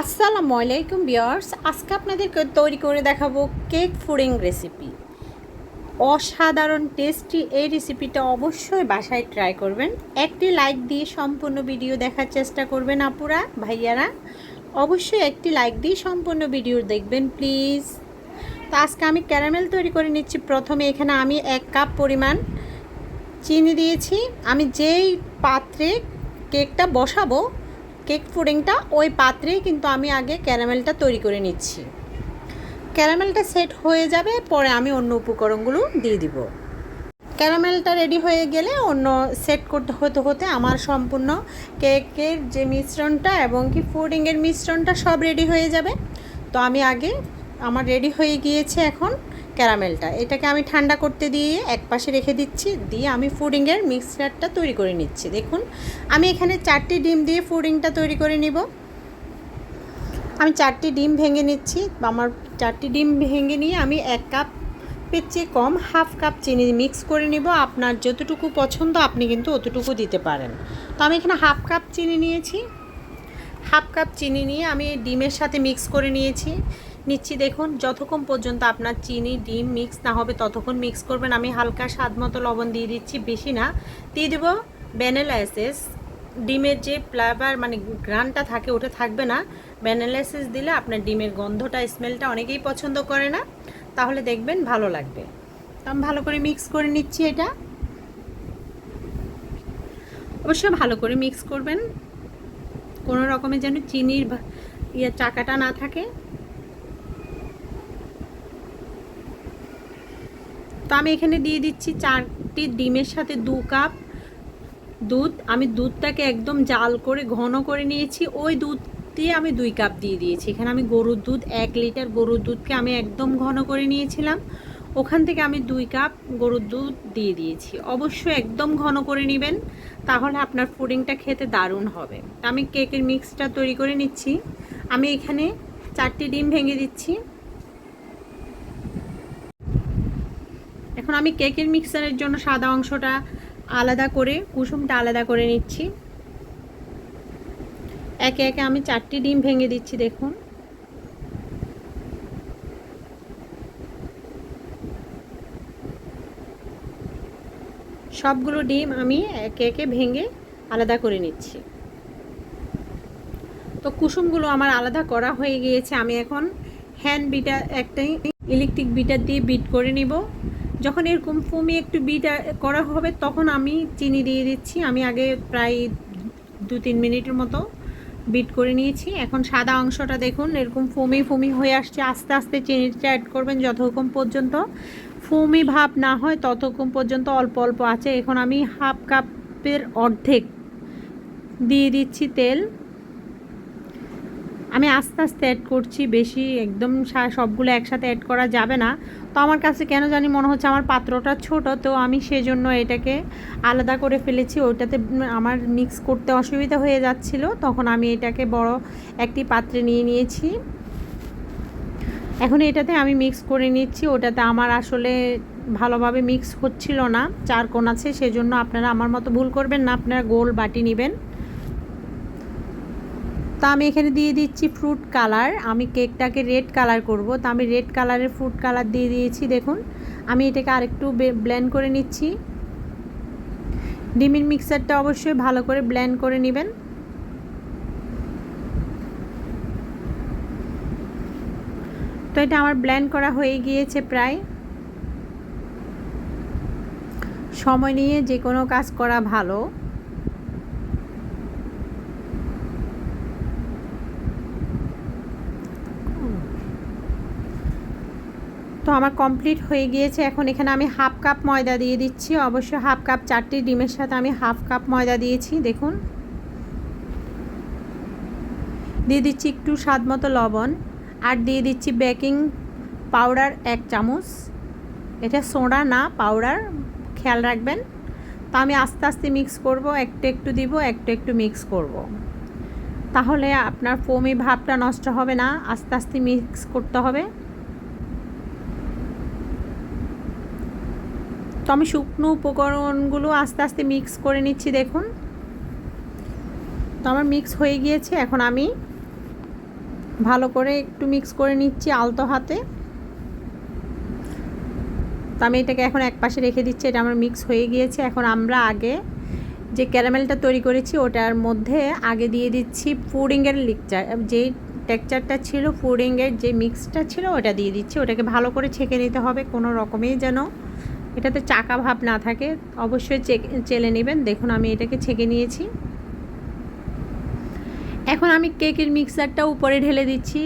আসসালামু আলাইকুম বিয়ার্স আজকে আপনাদেরকে তৈরি করে দেখাবো কেক ফুডিং রেসিপি। অসাধারণ টেস্টি এই রেসিপিটা অবশ্যই বাসায় ট্রাই করবেন। একটি লাইক দিয়ে সম্পূর্ণ ভিডিও দেখার চেষ্টা করবেন আপুরা, ভাইয়ারা। অবশ্যই একটি লাইক দিয়ে সম্পূর্ণ ভিডিও দেখবেন, প্লিজ। তো আজকে আমি ক্যারামেল তৈরি করে নিচ্ছি। প্রথমে এখানে আমি এক কাপ পরিমাণ চিনি দিয়েছি। আমি যেই পাত্রে কেকটা বসাবো কেক পুডিংটা ওই পাত্রেই কিন্তু আমি আগে ক্যারামেলটা তৈরি করে নিচ্ছি। ক্যারামেলটা সেট হয়ে যাবে, পরে আমি অন্য উপকরণগুলো দিয়ে দিব। ক্যারামেলটা রেডি হয়ে গেলে অন্য সেট করতে হতে হতে আমার সম্পূর্ণ কেকের যে মিশ্রণটা এবং কি পুডিংয়ের মিশ্রণটা সব রেডি হয়ে যাবে। তো আমি আগে, আমার রেডি হয়ে গিয়েছে এখন ক্যারামেলটা। এটাকে আমি ঠান্ডা করতে দিয়ে এক পাশে রেখে দিচ্ছি। দিয়ে আমি ফুডিংয়ের মিক্সচারটা তৈরি করে নিচ্ছি। দেখুন, আমি এখানে চারটি ডিম দিয়ে ফুডিংটা তৈরি করে নিব। আমি চারটি ডিম ভেঙে নিচ্ছি। আমার চারটি ডিম ভেঙে নিয়ে আমি এক কাপ চেয়ে কম হাফ কাপ চিনি মিক্স করে নিব। আপনার যতটুকু পছন্দ আপনি কিন্তু অতটুকু দিতে পারেন। তো আমি এখানে হাফ কাপ চিনি নিয়েছি। হাফ কাপ চিনি নিয়ে আমি ডিমের সাথে মিক্স করে নিয়েছি। নিচ্ছি, দেখুন, যতক্ষণ পর্যন্ত আপনার চিনি, ডিম মিক্স না হবে, ততক্ষণ মিক্স করবেন। আমি হালকা স্বাদ মতো লবণ দিয়ে দিচ্ছি, বেশি না। দিয়ে দেবো ভ্যানিলা ডিমের যে ফ্লেভার মানে গ্রানটা থাকে, ওটা থাকবে না। ভ্যানিলা দিলে আপনার ডিমের গন্ধটা স্মেলটা অনেকেই পছন্দ করে না। তাহলে দেখবেন ভালো লাগবে। তো আমি ভালো করে মিক্স করে নিচ্ছি এটা। অবশ্যই ভালো করে মিক্স করবেন। কোনো রকমের যেন চিনির ইয়ে চাকাটা না থাকে। তো আমি এখানে দিয়ে দিচ্ছি চারটি ডিমের সাথে দু কাপ দুধ। আমি দুধটাকে একদম জাল করে, ঘন করে নিয়েছি। ওই দুধ দিয়ে আমি দুই কাপ দিয়ে দিয়েছি। এখানে আমি গরুর দুধ, এক লিটার গরুর দুধকে আমি একদম ঘন করে নিয়েছিলাম। ওখান থেকে আমি দুই কাপ গরুর দুধ দিয়ে দিয়েছি। অবশ্যই একদম ঘন করে নেবেন, তাহলে আপনার ফুডিংটা খেতে দারুণ হবে। আমি কেকের মিক্সটা তৈরি করে নিচ্ছি। আমি এখানে চারটি ডিম ভেঙে দিচ্ছি। এখন আমি কেকের মিক্সারের জন্য সাদা অংশটা আলাদা করে, কুসুমটা আলাদা করে নিচ্ছি। একে একে আমি চারটি ডিম ভেঙে দিচ্ছি, দেখুন। সবগুলো ডিম আমি একে একে ভেঙে আলাদা করে নিচ্ছি। তো কুসুমগুলো আমার আলাদা করা হয়ে গিয়েছে। আমি এখন হ্যান্ড বিটার একটাই ইলেকট্রিক বিটার দিয়ে বিট করে নিব। যখন এরকম ফুমি একটু বিট করা হবে, তখন আমি চিনি দিয়ে দিচ্ছি। আমি আগে প্রায় দু তিন মিনিটের মতো বিট করে নিয়েছি। এখন সাদা অংশটা দেখুন, এরকম ফুমি ফুমি হয়ে আসছে। আস্তে আস্তে চিনিটা অ্যাড করবেন যতক্ষণ পর্যন্ত ফুমি ভাব না হয়, ততক্ষণ পর্যন্ত অল্প অল্প আছে। এখন আমি হাফ কাপের অর্ধেক দিয়ে দিচ্ছি তেল। আমি আস্তে আস্তে অ্যাড করছি, বেশি একদম সবগুলো একসাথে অ্যাড করা যাবে না। তো আমার কাছে কেন জানি মনে হচ্ছে আমার পাত্রটা ছোট, তো আমি সেজন্য এটাকে আলাদা করে ফেলেছি। ওইটাতে আমার মিক্স করতে অসুবিধা হয়ে যাচ্ছিল, তখন আমি এটাকে বড় একটি পাত্রে নিয়ে নিয়েছি। এখন এটাতে আমি মিক্স করে নিচ্ছি, ওটাতে আমার আসলে ভালোভাবে মিক্স হচ্ছিল না, চার কোণ আছে, সেজন্য আপনারা আমার মতো ভুল করবেন না, আপনারা গোল বাটি নেবেন। তো আমি এখানে দিয়ে দিচ্ছি ফ্রুট কালার আমি কেকটাকে রেড কালার করব। তো আমি রেড কালারের ফ্রুট কালার দিয়ে দিয়েছি, দেখুন। আমি এটাকে আরেকটু ব্লেন্ড করে নিচ্ছি। ডিমের মিক্সারটা অবশ্যই ভালো করে ব্লেন্ড করে নেবেন। তো এটা আমার ব্ল্যান্ড করা হয়ে গিয়েছে প্রায়। সময় নিয়ে যে কোনো কাজ করা ভালো তো আমার কমপ্লিট হয়ে গিয়েছে। এখন এখানে আমি হাফ কাপ ময়দা দিয়ে দিচ্ছি। অবশ্যই হাফ কাপ চারটি ডিমের সাথে আমি হাফ কাপ ময়দা দিয়েছি, দেখুন। দিয়ে দিচ্ছি একটু স্বাদ মতো লবণ আর দিয়ে দিচ্ছি বেকিং পাউডার এক চামচ। এটা সোডা না পাউডার খেয়াল রাখবেন। তো আমি আস্তে আস্তে মিক্স করব, একটু একটু দিব, একটু একটু মিক্স করব। তাহলে আপনার ফোমি ভাবটা নষ্ট হবে না, আস্তে আস্তে মিক্স করতে হবে তো আমি শুকনো উপকরণগুলো আস্তে আস্তে মিক্স করে নিচ্ছি, দেখুন। তো আমার মিক্স হয়ে গিয়েছে, এখন আমি ভালো করে একটু মিক্স করে নিচ্ছি আলতো হাতে। তো আমি এটাকে এখন এক পাশে রেখে দিচ্ছি, এটা আমার মিক্স হয়ে গিয়েছে। এখন আমরা আগে যে ক্যারামেলটা তৈরি করেছি, ওটার মধ্যে আগে দিয়ে দিচ্ছি পুডিংয়ের লিকচার, যেই টেক্সচারটা ছিল, পুডিংয়ের যে মিক্সটা ছিল, ওটা দিয়ে দিচ্ছি। ওটাকে ভালো করে ছেঁকে নিতে হবে, কোনো রকমেই যেন এটাতে চাকা ভাব না থাকে, অবশ্যই চেলে নেবেন। দেখুন, আমি এটাকে ছেঁকে নিয়েছি। এখন আমি কেকের মিক্সারটা উপরে ঢেলে দিচ্ছি।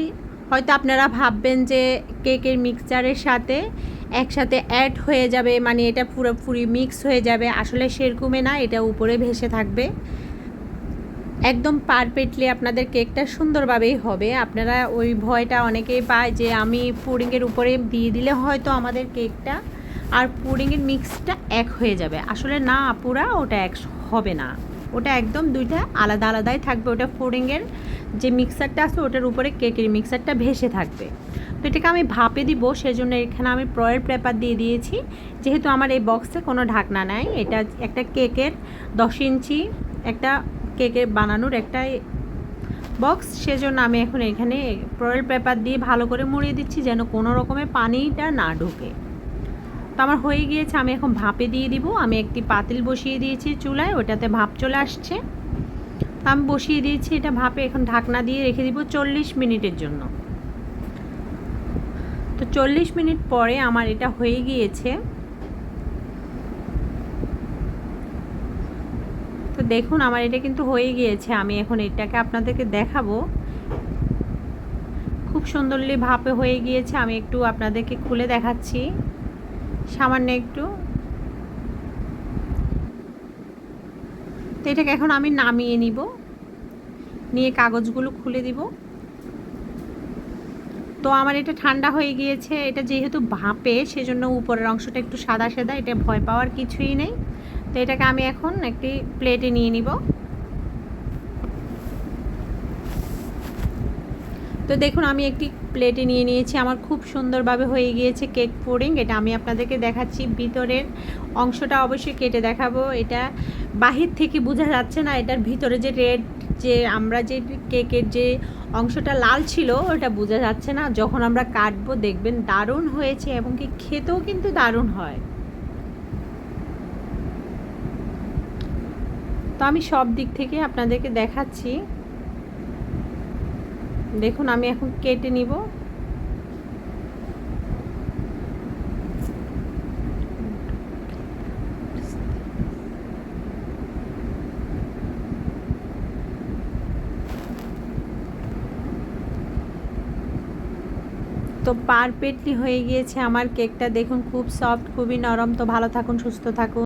হয়তো আপনারা ভাববেন যে কেকের মিক্সচারের সাথে একসাথে অ্যাড হয়ে যাবে মানে এটা পুরোপুরি মিক্স হয়ে যাবে। আসলে সেরকমই না, এটা উপরে ভেসে থাকবে। একদম পারফেক্টলি আপনাদের কেকটা সুন্দরভাবেই হবে। আপনারা ওই ভয়টা অনেকেই পায় যে আমি পুডিংয়ের উপরে দিয়ে দিলে হয়তো আমাদের কেকটা আর পুডিংয়ের মিক্সটা এক হয়ে যাবে। আসলে না পুরা ওটা এক হবে না। ওটা একদম দুইটা আলাদা আলাদাই থাকবে। ওটা পুডিংয়ের যে মিক্সারটা আছে, ওটার উপরে কেকের মিক্সারটা ভেসে থাকবে। তো এটাকে আমি ভাপে দিব, সেজন্য এখানে আমি প্রয়ের পেপার দিয়ে দিয়েছি। যেহেতু আমার এই বক্সে কোনো ঢাকনা নাই, এটা একটা কেকের দশ ইঞ্চি একটা কেকের বানানোর একটা বক্স সেজন্য আমি এখন এখানে প্রয়েল পেপার দিয়ে ভালো করে মুড়িয়ে দিচ্ছি, যেন কোনো রকমের পানিটা না ঢোকে। তো আমার হয়ে গিয়েছে, আমি এখন ভাপে দিয়ে দিব। আমি একটি পাতিল বসিয়ে দিয়েছি চুলায়, ওটাতে ভাপ চলে আসছে। আমি বসিয়ে দিয়েছি এটা ভাপে, এখন ঢাকনা দিয়ে রেখে দিব চল্লিশ মিনিটের জন্য। তো চল্লিশ মিনিট পরে আমার এটা হয়ে গিয়েছে। তো দেখুন, আমার এটা কিন্তু হয়ে গিয়েছে। আমি এখন এটাকে আপনাদেরকে দেখাবো। খুব সুন্দরলি ভাপে হয়ে গিয়েছে। আমি একটু আপনাদেরকে খুলে দেখাচ্ছি। সামান্য একটু। তো এটাকে এখন আমি নামিয়ে নিব। নিয়ে কাগজগুলো খুলে দিব। তো আমার এটা ঠান্ডা হয়ে গিয়েছে। এটা যেহেতু ভাপে, সেজন্য উপরের অংশটা একটু সাদা সাদা এটা ভয় পাওয়ার কিছুই নেই। তো এটাকে আমি এখন একটি প্লেটে নিয়ে নিব। তো দেখুন, আমি একটি প্লেটে নিয়ে নিয়েছি। আমার খুব সুন্দরভাবে হয়ে গিয়েছে কেক পুডিং। এটা আমি আপনাদেরকে দেখাচ্ছি। ভিতরের অংশটা অবশ্যই কেটে দেখাবো। এটা বাহির থেকে বোঝা যাচ্ছে না, এটার ভিতরে যে রেড, যে আমরা যে কেকের যে অংশটা লাল ছিল, ওটা বোঝা যাচ্ছে না। যখন আমরা কাটবো, দেখবেন দারুণ হয়েছে এবং কি খেতেও কিন্তু দারুণ হয়। তো আমি সব দিক থেকে আপনাদেরকে দেখাচ্ছি। দেখুন, আমি এখন কেটে নিব। তো পারফেক্টলি হয়ে গিয়েছে আমার কেকটা। দেখুন, খুব সফট, খুবই নরম। তো ভালো থাকুন, সুস্থ থাকুন।